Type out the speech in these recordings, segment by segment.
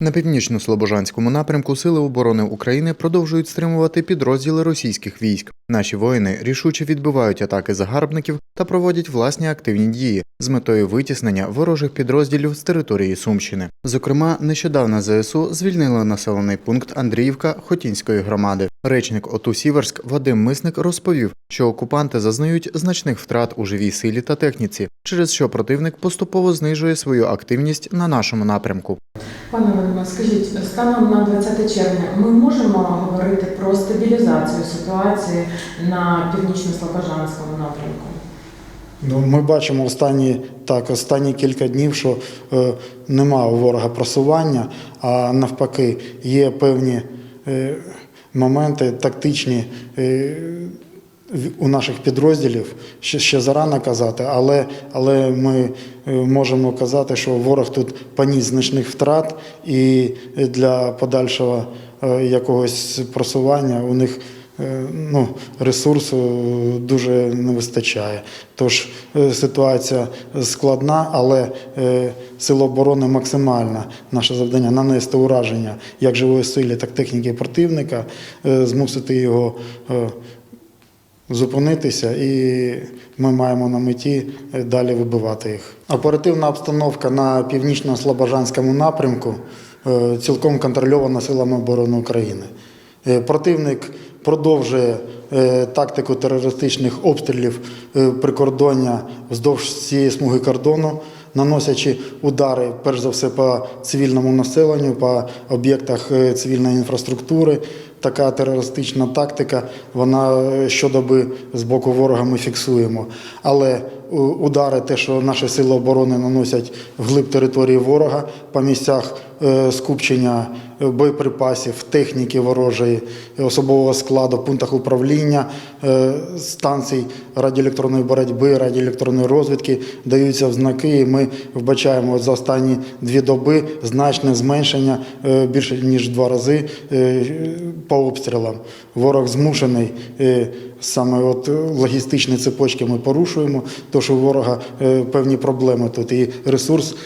На північно-слобожанському напрямку Сили оборони України продовжують стримувати підрозділи російських військ. Наші воїни рішуче відбивають атаки загарбників та проводять власні активні дії з метою витіснення ворожих підрозділів з території Сумщини. Зокрема, нещодавно ЗСУ звільнили населений пункт Андріївка Хотінської громади. Речник ОТУ Сіверськ Вадим Мисник розповів, що окупанти зазнають значних втрат у живій силі та техніці, через що противник поступово знижує свою активність на нашому напрямку. Пане Вадиме, скажіть, станом на 20 червня ми можемо говорити про стабілізацію ситуації на північно-слобожанському напрямку? Ну, ми бачимо останні так, останні кілька днів, що е, нема у ворога просування, а навпаки, є певні е, моменти тактичні. Е, у наших підрозділів ще, ще зарано казати, але, але ми е, можемо казати, що ворог тут поніс значних втрат, і для подальшого е, якогось просування у них ну, ресурсу дуже не вистачає. Тож е, ситуація складна, але е, Сили оборони максимальна. Наше завдання нанести ураження як живої силі, так і техніки противника, е, змусити його. е, зупинитися, і ми маємо на меті е, далі вибивати їх. Оперативна обстановка на північно-слобожанському напрямку е, цілком контрольована силами оборони України. Е, Противник продовжує е, тактику терористичних обстрілів е, прикордоння вздовж цієї смуги кордону, наносячи удари, перш за все, по цивільному населенню, по об'єктах цивільної інфраструктури. Така терористична тактика, вона щодоби з боку ворога ми фіксуємо. Але удари, те, що наші сили оборони наносять вглиб території ворога по місцях скупчення боєприпасів, техніки ворожої, особового складу, пунктах управління, е, станцій радіоелектронної боротьби, радіоелектронної розвідки даються взнаки, і ми вбачаємо за останні дві доби значне зменшення е, більше ніж два рази е, по обстрілам. Ворог змушений саме от логістичні цепочки ми порушуємо, тому що у ворога певні проблеми тут, і ресурс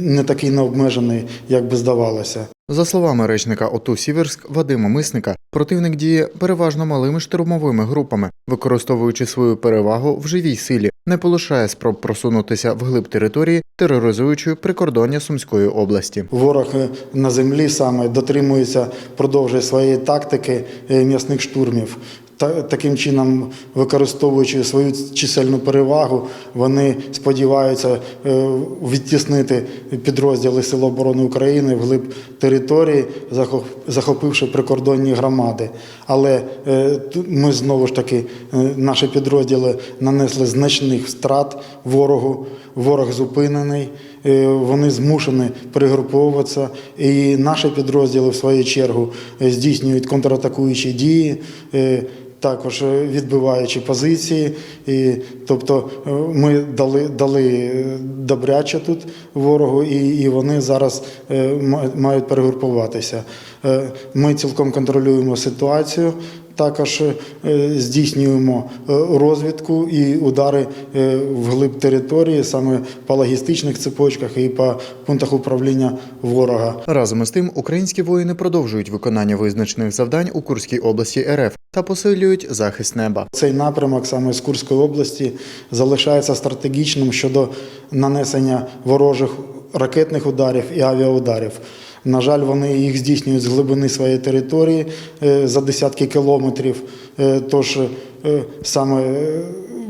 не такий необмежений, як би здавалося. За словами речника ОТУ Сіверськ Вадима Мисника, противник діє переважно малими штурмовими групами, використовуючи свою перевагу в живій силі, не полишає спроб просунутися вглиб території, тероризуючи прикордоння Сумської області. Ворог е, на землі саме дотримується, продовжує своєї тактики е, м'ясних штурмів. Та, таким чином, використовуючи свою чисельну перевагу, вони сподіваються е, відтіснити підрозділи Сил оборони України вглиб території, захопивши прикордонні громади. Але е, ми знову ж таки, е, наші підрозділи нанесли значних втрат ворогу. Ворог зупинений, вони змушені перегруповуватися. І наші підрозділи, в свою чергу, здійснюють контратакуючі дії. Також е, відбиваючи позиції, і, тобто е, ми дали, дали е, добряче тут ворогу, і, і вони зараз ма- мають перегрупуватися. Ми цілком контролюємо ситуацію. Також е, здійснюємо е, розвідку і удари е, вглиб території, саме по логістичних цепочках і по пунктах управління ворога. Разом із тим, українські воїни продовжують виконання визначених завдань у Курській області РФ та посилюють захист неба. Цей напрямок саме з Курської області залишається стратегічним щодо нанесення ворожих ракетних ударів і авіаударів. На жаль, вони їх здійснюють з глибини своєї території е, за десятки кілометрів. Е, Тож е, саме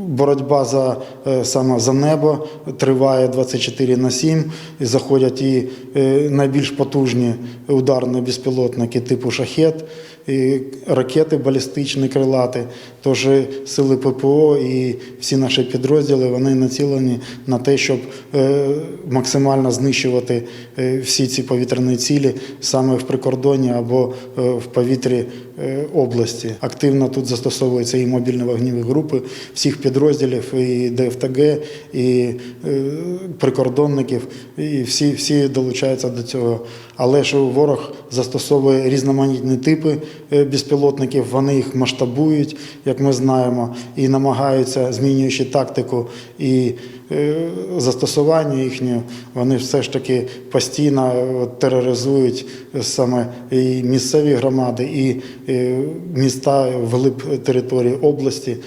боротьба за, е, саме за небо триває 24 на 7. І заходять і е, найбільш потужні ударні безпілотники типу шахет, і ракети балістичні крилати. Тож сили ППО і всі наші підрозділи вони націлені на те, щоб е, максимально знищувати всі ці повітряні цілі саме в прикордонні або в повітрі області. Активно тут застосовуються і мобільні вогневі групи всіх підрозділів, і ДФТГ, і е, прикордонників, і всі, всі долучаються до цього. Але що ворог застосовує різноманітні типи е, безпілотників, вони їх масштабують, як ми знаємо, і намагаються, змінюючи тактику і е, застосування їхнє, вони все ж таки постійно е, тероризують саме і місцеві громади, і міста вглиб території області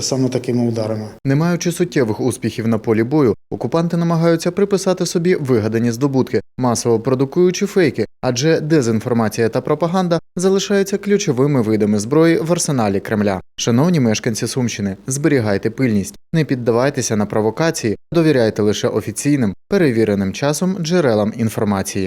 саме такими ударами. Не маючи суттєвих успіхів на полі бою, окупанти намагаються приписати собі вигадані здобутки, масово продукуючи фейки, адже дезінформація та пропаганда залишаються ключовими видами зброї в арсеналі Кремля. Шановні мешканці Сумщини, зберігайте пильність, не піддавайтеся на провокації, довіряйте лише офіційним, перевіреним часом джерелам інформації.